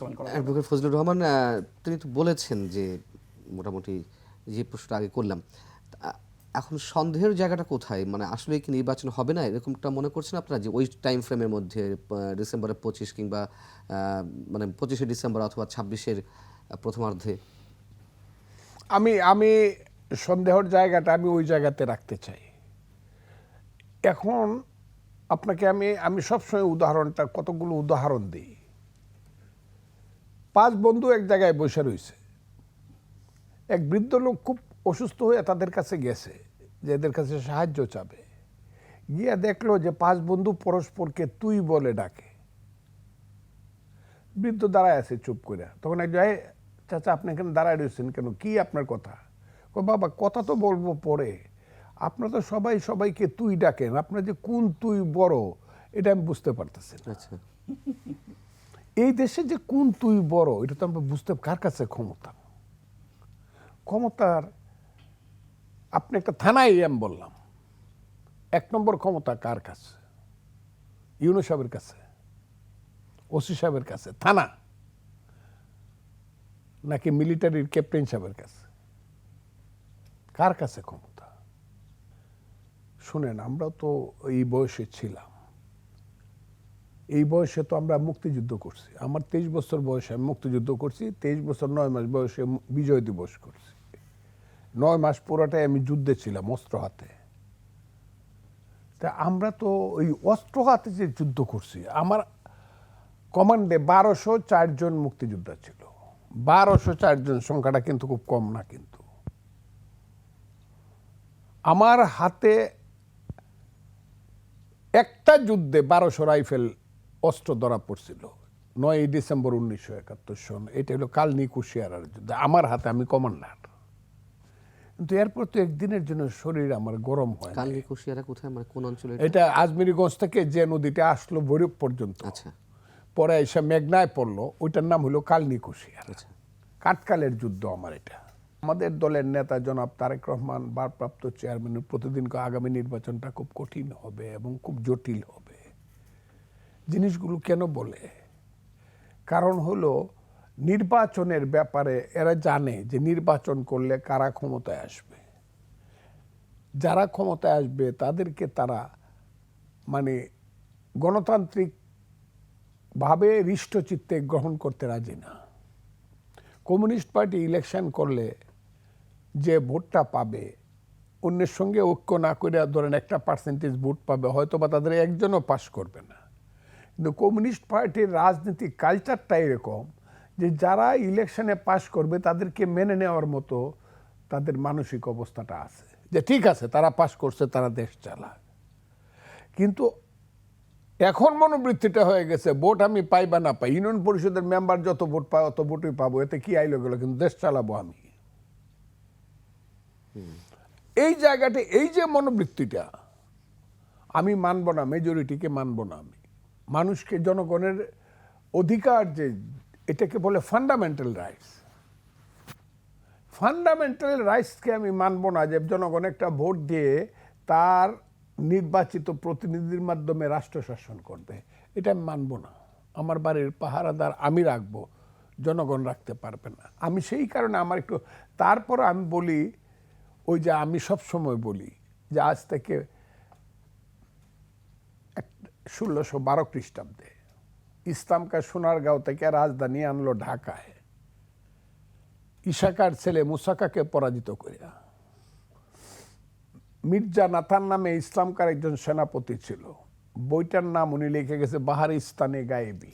Advocate Fazlur Rahman তিনি তো বলেছেন যে মোটামুটি যে প্রশ্নটা আগে করলাম তা, এখন সন্দেহের জায়গাটা কোথায়? মানে আসলে কি নির্বাচন হবে না? এরকমটা মনে করছেন আপনারা যে ওই টাইম ফ্রেমের মধ্যে আহ, ডিসেম্বরের পঁচিশ কিংবা মানে পঁচিশে ডিসেম্বর অথবা ছাব্বিশের প্রথমার্ধে? আমি আমি সন্দেহর জায়গাটা আমি ওই জায়গাতে রাখতে চাই। এখন আপনাকে আমি আমি সবসময় উদাহরণটা কতগুলো উদাহরণ দিই। পাঁচ বন্ধু এক জায়গায় বসে রয়েছে। এক বৃদ্ধ লোক খুব অসুস্থ হয়ে তাদের কাছে গেছে, যে এদের কাছে সাহায্য চাবে। গিয়ে দেখল যে পাঁচ বন্ধু পরস্পরকে তুই বলে ডাকে। বৃদ্ধ দাঁড়ায় আছে চুপ করে। তখন এক যায় চাচা, আপনি এখানে দাঁড়ায় রয়েছেন কেন? কি আপনার কথা? ও বাবা, কথা তো বলব পরে। আপনারা তো সবাই সবাইকে তুই ডাকেন। আপনার যে কোন তুই বড়, এটা আমি বুঝতে পারতেছি আচ্ছা। এই দেশে যে কোন তুই বড়, এটা তো আমরা বুঝতে কার কাছে ক্ষমতা? ক্ষমতার, আপনি একটা থানায় আমি বললাম। এক নম্বর ক্ষমতা কার কাছে? ইউনো সাহেবের কাছে? ওসি সাহেবের কাছে? থানা? নাকি মিলিটারির ক্যাপ্টেন সাহেবের কাছে? কার কাছে ক্ষমতা? শুনেন, আমরা তো এই বয়সে ছিলাম। এই বয়সে তো আমরা মুক্তিযুদ্ধ করছি। আমার তেইশ বছর বয়সে আমি মুক্তিযুদ্ধ করছি, তেইশ বছর নয় মাস বয়সে বিজয় দিবস করছি। নয় মাস পুরোটাই আমি যুদ্ধে ছিলাম অস্ত্র হাতে। তা আমরা তো ওই অস্ত্র হাতে যে যুদ্ধ করছি, আমার কমান্ডে বারোশো চারজন মুক্তিযোদ্ধা ছিল। বারোশো চারজন সংখ্যাটা কিন্তু খুব কম না কিন্তু। আমার হাতে একটা যুদ্ধে বারোশো রাইফেল অস্ত্র ধরা পড়ছিল। নয় ডিসেম্বর উনিশশো একাত্তর সন এটা হলো কালনি কুশিয়ারার যুদ্ধ। আমার হাতে আমি কমান্ডার। কিন্তু এরপর তো একদিনের জন্য শরীর আমার গরম হয়। কালনি কুশিয়ারা কোথায়? মানে কোন অঞ্চলে এটা? এটা আজমিরিগঞ্জ থেকে যে নদীটা আসলো ভৈরব পর্যন্ত। আচ্ছা। পরে এসে মেঘনায় পড়ল ওইটার নাম হলো কালনি কুশিয়ার। আচ্ছা। কাটকালের যুদ্ধ আমার এটা। আমাদের দলের নেতা জনাব তারেক রহমান ভারপ্রাপ্ত চেয়ারম্যান প্রতিদিন আগামী নির্বাচনটা খুব কঠিন হবে এবং খুব জটিল হবে। জিনিসগুলো কেন বলে? কারণ হলো নির্বাচনের ব্যাপারে এরা জানে যে নির্বাচন করলে কারা ক্ষমতায় আসবে। যারা ক্ষমতায় আসবে তাদেরকে তারা মানে গণতান্ত্রিক ভাবে হৃষ্টচিত্তে গ্রহণ করতে রাজি না। কমিউনিস্ট পার্টি ইলেকশন করলে যে ভোটটা পাবে, অন্যের সঙ্গে ঐক্য না করে ধরেন একটা পার্সেন্টেজ ভোট পাবে হয়তো বা তাদের একজনও পাশ করবে না। কিন্তু কমিউনিস্ট পার্টির রাজনীতিক কালচারটা এরকম যে যারা ইলেকশনে পাস করবে, তাদেরকে মেনে নেওয়ার মতো তাদের মানসিক অবস্থাটা আছে। যে ঠিক আছে, তারা পাস করছে, তারা দেশ চালাক। কিন্তু এখন মনোবৃত্তিটা হয়ে গেছে, ভোট আমি পাই বা না পাই, ইউনিয়ন পরিষদের মেম্বার যত ভোট পায়, অত ভোটই পাবো, এতে কি আইলো গেল, কিন্তু দেশ চালাবো আমি। এই জায়গাটা, এই যে মনোবৃত্তিটা, আমি মানব না মেজরিটিকে মানব না আমি। মানুষকে, জনগণের অধিকার যে, এটাকে বলে ফান্ডামেন্টাল রাইটস ফান্ডামেন্টাল রাইটসকে আমি মানব না যে, জনগণ একটা ভোট দিয়ে তার নির্বাচিত প্রতিনিধির মাধ্যমে রাষ্ট্র শাসন করবে। এটা আমি মানব না। আমার বাড়ির পাহারাদার আমি রাখব, জনগণ রাখতে পারবে না। আমি সেই কারণে আমার একটু, তারপর আমি বলি, ওই যে আমি সব সময় বলি, যে আজ থেকে ষোলোশো বারো খ্রিস্টাব্দে ইসলামকা সোনারগাঁও থেকে রাজধানী আনলো ঢাকায়। ইশাকার ছেলে মুসাকাকে পরাজিত করিয়া মির্জা নাথান নামে ইসলামকার একজন সেনাপতি ছিল। বইটার নাম উনি লিখে গেছে বাহার ইস্তানে গায়েবী।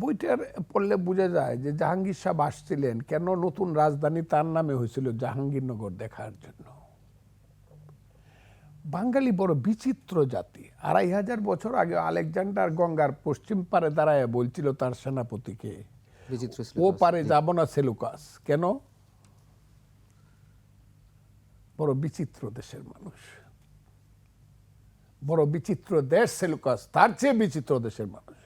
বইটার পড়লে বোঝা যায় যে জাহাঙ্গীর সাহেব আসছিলেন কেন নতুন রাজধানী তার নামে হয়েছিল জাহাঙ্গীরনগর দেখার জন্য। বাঙালি বড় বিচিত্র জাতি। আড়াই হাজার বছর আগে আলেকজান্ডার গঙ্গার পশ্চিম পারে দাঁড়ায় বলছিল তার সেনাপতিকে ও পারে যাব না সেলুকাস। কেন? বড় বিচিত্র দেশের মানুষ। বড় বিচিত্র দেশ সেলুকাস তার চেয়ে বিচিত্র দেশের মানুষ।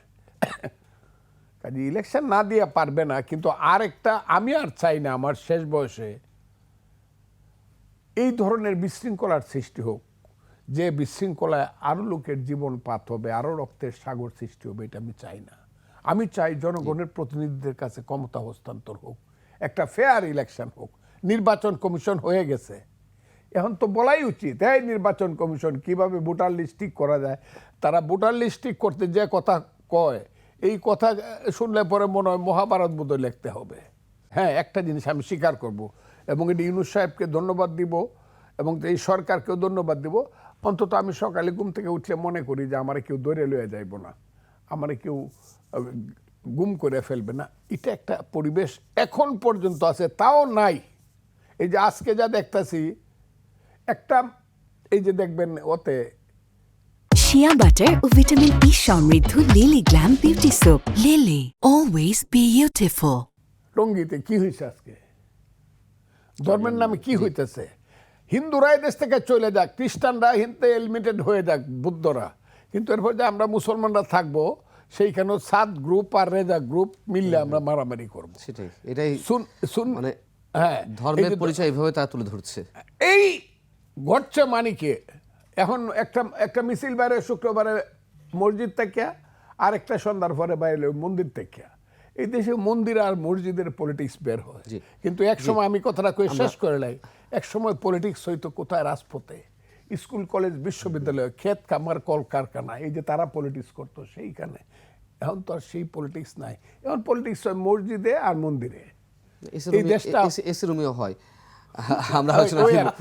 কাজে ইলেকশন না দিয়ে পারবে না কিন্তু আর একটা আমি আর চাই না আমার শেষ বয়সে এই ধরনের বিশৃঙ্খলার সৃষ্টি হোক। যে বিশৃঙ্খলায় আরও লোকের জীবন পাত হবে আরও রক্তের সাগর সৃষ্টি হবে এটা আমি চাই না। আমি চাই জনগণের প্রতিনিধিদের কাছে ক্ষমতা হস্তান্তর হোক একটা ফেয়ার ইলেকশন হোক। নির্বাচন কমিশন হয়ে গেছে। এখন তো বলাই উচিত এই নির্বাচন কমিশন কীভাবে ভোটার লিস্ট ঠিক করা যায়? তারা ভোটার লিস্ট ঠিক করতে যে কথা কয় এই কথা শুনলে পরে মনে হয় মহাভারত বোধ লিখতে হবে। হ্যাঁ একটা জিনিস আমি স্বীকার করব এবং এটি ইউনুস সাহেবকে ধন্যবাদ দিব এবং এই সরকারকেও ধন্যবাদ দিব। অন্তত আমি সকালে ঘুম থেকে উঠলে মনে করি যে আমার কেউ দৌড়ে লয়ে যাইব না। আমার কেউ গুম করে ফেলবে না। এটা একটা পরিবেশ এখন পর্যন্ত আছে তাও নাই। এই যে আজকে যা দেখতাছি একটা এই যে দেখবেন ওতে শিয়া বাটার ও ভিটামিন ই সমৃদ্ধ Lily glam beauty soap Lily always beautiful টঙ্গিতে কি হয়েছে আজকে? ধর্মের নামে কি? হইতেছে? হিন্দুরা এই দেশ থেকে চলে যাক খ্রিস্টানরা হিন্দে এলিমিটেড হয়ে যাক বুদ্ধরা। কিন্তু এরপর যে আমরা মুসলমানরা থাকব সেইখানেও সাত গ্রুপ আর রেজা গ্রুপ মিললে আমরা মারামারি করব। সেটাই এটাই শুন শুন মানে হ্যাঁ এই ধর্মের পরিচয় এভাবে তারা তুলে ধরছে। এই ঘটছে মানিকে। এখন একটা একটা মিছিল বাইরে শুক্রবারে মসজিদ থেকে আর একটা সন্ধ্যার পরে বাইরে মন্দির থেকে। এই দেশে মন্দির আর মসজিদের পলিটিক্স বের হয়। কিন্তু এক সময় আমি কথাটা কই শেষ করে লাই। এক সময় পলিটিক্স হইতো কোথায় রাজপথে? স্কুল কলেজ বিশ্ববিদ্যালয় ক্ষেত কামার কল কারখানা এই যে তারা পলিটিক্স করতো সেইখানে। এখন তো আর সেই পলিটিক্স নাই। এখন পলিটিক্স হয় মসজিদে আর মন্দিরে। এই দেশটা- এসি রুমেও হয়। আমরা আলোচনা।